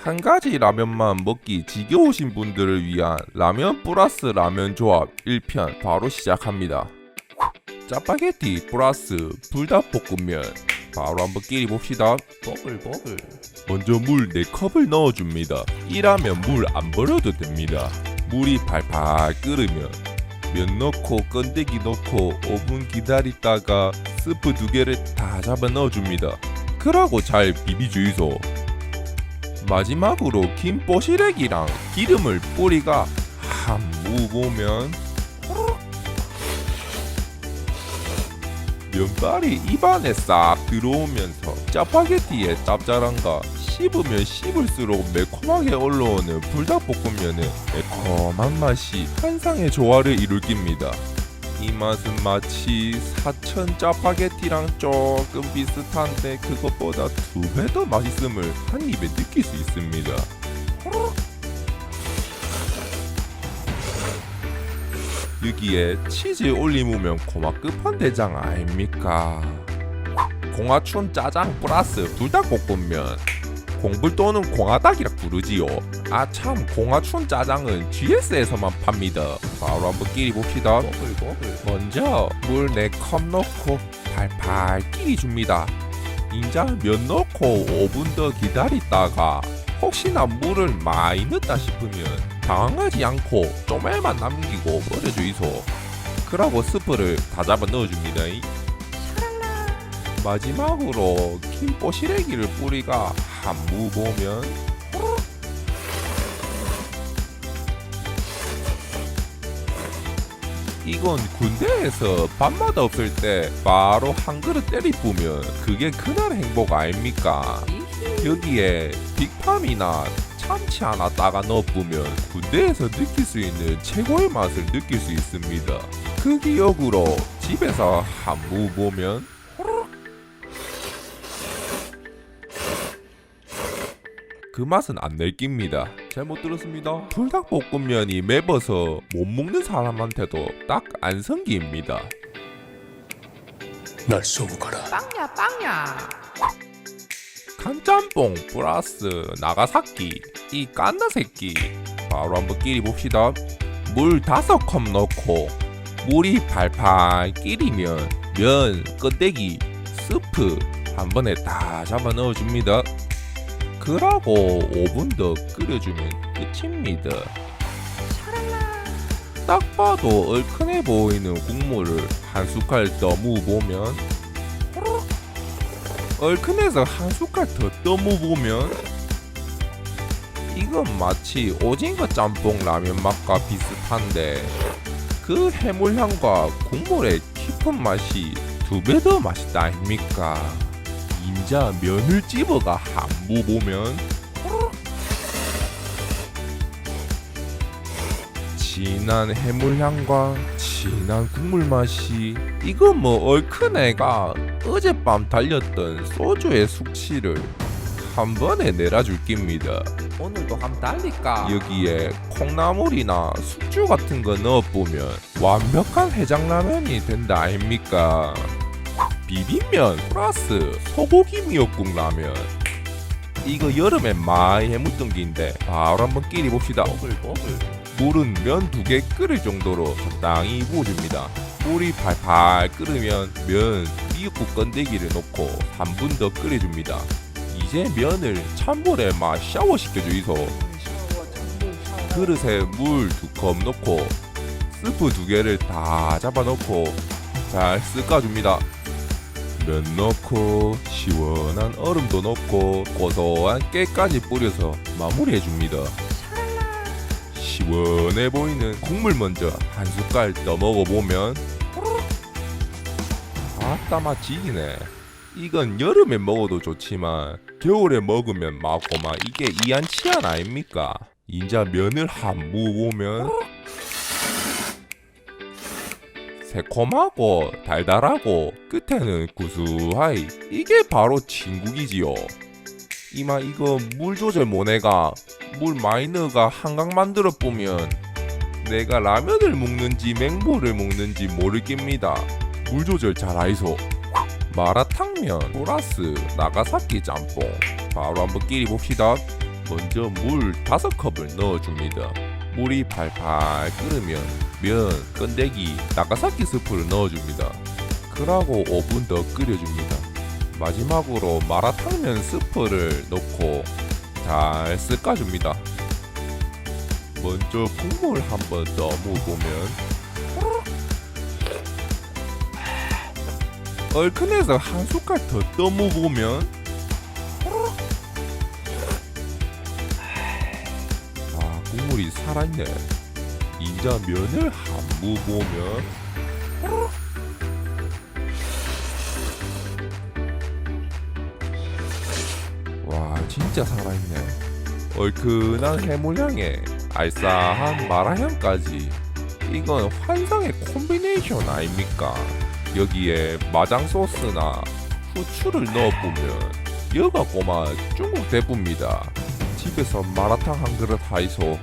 한 가지 라면만 먹기 지겨우신 분들을 위한 라면 플러스 라면 조합 1편 바로 시작합니다. 짜파게티 플러스 불닭볶음면 바로 한번 끼리 봅시다. 보글보글. 먼저 물 4컵을 넣어줍니다. 이라면 물 안 버려도 됩니다. 물이 팔팔 끓으면 면 넣고 건더기 넣고 5분 기다리다가 스프 두 개를 다 잡아 넣어줍니다. 그러고 잘 비비주이소. 마지막으로 긴 뽀시래기랑 기름을 뿌리가 한 무 보면 면발이 입안에 싹 들어오면서 짜파게티의 짭짤함과 씹으면 씹을수록 매콤하게 올라오는 불닭볶음면의 매콤한 맛이 환상의 조화를 이룰 깁니다. 이 맛은 마치 사천 짜파게티랑 조금 비슷한데 그것보다 두 배 더 맛있음을 한 입에 느낄 수 있습니다. 여기에 치즈 올리무면 고마 끝판대장 아닙니까? 공화춘 짜장 플러스 불닭볶음면 공불 또는 공화닭이라 부르지요. 아 참 공화춘 짜장은 GS에서만 팝니다. 바로 한번 끼리 봅시다. 먼저 물 4컵 넣고 팔팔 끼리 줍니다. 인자 면 넣고 5분 더 기다리다가 혹시나 물을 많이 넣었다 싶으면 당황하지 않고 쪼매만 남기고 버려주이소. 그러고 스프를 다 잡아 넣어줍니다. 마지막으로 긴 뽀시래기를 뿌리가 한 무 보면 이건 군대에서 밥맛 없을 때 바로 한 그릇 때리 뿌면 그게 그날 행복 아닙니까? 여기에 빅팜이나 참치 하나 따가 넣어 뿌면 군대에서 느낄 수 있는 최고의 맛을 느낄 수 있습니다. 그 기억으로 집에서 한무 보면 그 맛은 안 내낍니다. 잘못 들었습니다. 불닭볶음면이 매버서 못 먹는 사람한테도 딱 안성기입니다. 날 쏘고 가라. 빵야 빵야 간짬뽕 플러스 나가사키 이 깐나 새끼 바로 한번 끼리 봅시다. 물 다섯 컵 넣고 물이 팔팔 끼리면 면, 껍데기, 스프 한 번에 다 잡아 넣어줍니다. 그러고 5분 더 끓여주면 끝입니다. 딱 봐도 얼큰해 보이는 국물을 한 숟갈 너무 보면 얼큰해서 한 숟갈 더 떠무 보면 이건 마치 오징어 짬뽕 라면 맛과 비슷한데 그 해물향과 국물의 깊은 맛이 두 배 더 맛있다 아닙니까? 인자 면을 집어가 한무 보면 진한 해물향과 진한 국물 맛이 이거 뭐 얼큰 애가 어젯밤 달렸던 소주의 숙취를 한 번에 내려줄 깁니다. 오늘도 한번 달릴까? 여기에 콩나물이나 숙주 같은 거 넣어보면 완벽한 해장라면이 된다 아닙니까? 비빔면 플러스 소고기 미역국 라면. 이거 여름에 많이 해먹던 게인데 바로 한번 끼리 봅시다. 물은 면 두 개 끓을 정도로 적당히 부어줍니다. 물이 팔팔 끓으면 면 미역국 건더기를 넣고 한분더 끓여줍니다. 이제 면을 찬물에 막 샤워시켜 주이소. 그릇에 물 두 컵 넣고 스프 두 개를 다 잡아 넣고 잘 섞어줍니다 면 넣고 시원한 얼음도 넣고 고소한 깨까지 뿌려서 마무리해 줍니다. 시원해 보이는 국물 먼저 한 숟갈 떠 먹어보면 아따 맛 지기네. 이건 여름에 먹어도 좋지만 겨울에 먹으면 맛고마 이게 이안치안 아닙니까? 인자 면을 한 무 보면 새콤하고 달달하고 끝에는 구수하이 이게 바로 진국이지요. 이마 이거 물 조절 모네가 물 넣어가 한강 만들어 보면 내가 라면을 먹는지 맹물을 먹는지 모를 깁니다. 물 조절 잘 아이소. 마라탕면 플러스 나가사키 짬뽕 바로 한번 끼리 봅시다. 먼저 물 다섯 컵을 넣어줍니다. 물이 팔팔 끓으면 면, 건더기, 나가사키 스프를 넣어줍니다. 그러고 5분 더 끓여줍니다. 마지막으로 마라탕면 스프를 넣고 잘 섞어줍니다. 먼저 국물 한번 떠먹으면 얼큰해서 한 숟갈 더 떠먹으면 국물이 살아있네. 인자 면을 한무 보면. 와 진짜 살아있네. 얼큰한 해물향에 알싸한 마라향까지. 이건 환상의 콤비네이션 아닙니까? 여기에 마장 소스나 후추를 넣어보면 여가 꼬마 중국 대부입니다 집에서 마라탕 한 그릇 하이소